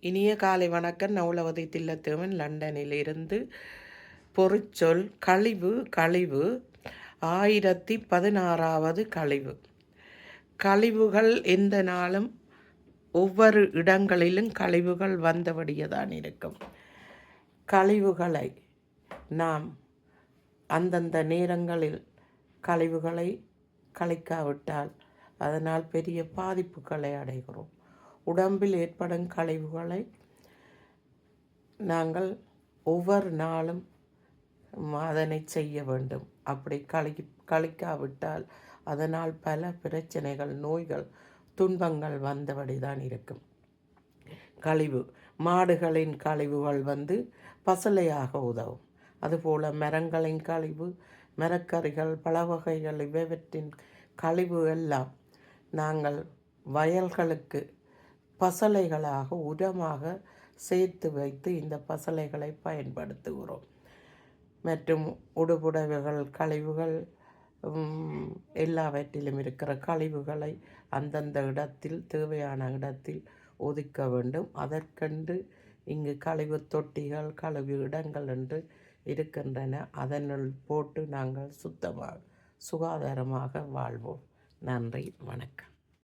இனிய காலை வணக்கம். நவுலவதி தில்லத்தேவன் லண்டனிலிருந்து பொறிச்சொல் கழிவு கழிவு. ஆயிரத்தி பதினாறாவது கழிவு. கழிவுகள் எந்த நாளும் ஒவ்வொரு இடங்களிலும் கழிவுகள் வந்தபடியதான் இருக்கும். கழிவுகளை நாம் அந்தந்த நேரங்களில் கழிவுகளை கழிக்காவிட்டால் அதனால் பெரிய பாதிப்புகளை அடைகிறோம். உடம்பில் ஏற்படும் கழிவுகளை நாங்கள் ஒவ்வொரு நாளும் அதனை செய்ய வேண்டும். அப்படி கழி கழிக்காவிட்டால் அதனால் பல பிரச்சனைகள் நோய்கள் துன்பங்கள் வந்தபடி தான் இருக்கும். கழிவு மாடுகளின் கழிவுகள் வந்து பசலையாக உதவும். அதுபோல் மரங்களின் கழிவு மரக்கறிகள் பழவகைகள் இவற்றின் கழிவு எல்லாம் நாங்கள் வயல்களுக்கு பசலைகளாக உரமாக சேர்த்து வைத்து இந்த பசலைகளை பயன்படுத்துகிறோம். மற்றும் உடுபுடவைகள் கழிவுகள் எல்லாவற்றிலும் இருக்கிற கழிவுகளை அந்தந்த இடத்தில் தேவையான இடத்தில் ஒதுக்க வேண்டும். அதற்கென்று இங்கு கழிவு தொட்டிகள் கழிவு இடங்கள் என்று இருக்கின்றன. அதனுள் போட்டு நாங்கள் சுத்தமாக சுகாதாரமாக வாழ்வோம். நன்றி வணக்கம்.